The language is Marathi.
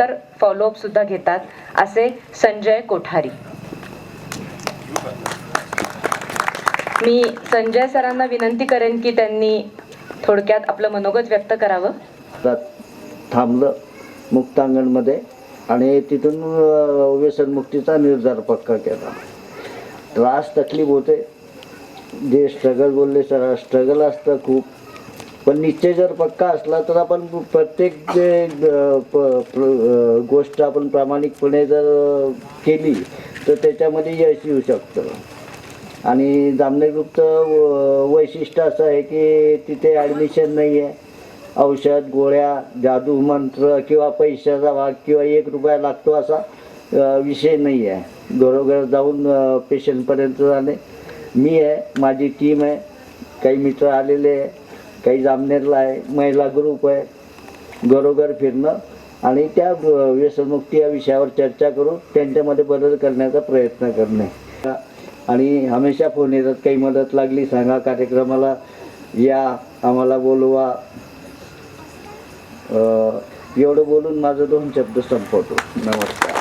तर फॉलोअप सुद्धा घेतात असे संजय कोठारी. मी संजय सरांना विनंती करेन की त्यांनी थोडक्यात आपलं मनोगत व्यक्त करावं. थांबलं मुक्तांगणमध्ये आणि तिथून अं, व्यसनमुक्तीचा निर्धार पक्का केला. त्रास तकलीफ होते. जे स्ट्रगल बोलले सर स्ट्रगल असतं खूप. पण निश्चय जर पक्का असला तर आपण प्रत्येक जे प- प्र- गोष्ट आपण प्रामाणिकपणे जर केली तर त्याच्यामध्ये यश येऊ शकतं. आणि जामनेर ग्रुपचं व- वैशिष्ट्य असं आहे की तिथे ॲडमिशन नाही आहे औषध गोळ्या जादू मंत्र किंवा पैशाचा भाग किंवा एक रुपया लागतो असा विषय नाही आहे घरोघर जाऊन पेशंटपर्यंत जाणे मी आहे माझी टीम आहे. काही मित्र आलेले आहे. काही जामनेरला आहे महिला ग्रुप आहे. घरोघर फिरणं आणि त्या व्यसनमुक्ती या विषयावर चर्चा करून त्यांच्यामध्ये बदल करण्याचा प्रयत्न करणे. आणि हमेशा फोन येतात काही मदत लागली सांगा कार्यक्रमाला या आम्हाला बोलवा. एवढं बोलून माझं दोन शब्द संपवतो. नमस्कार.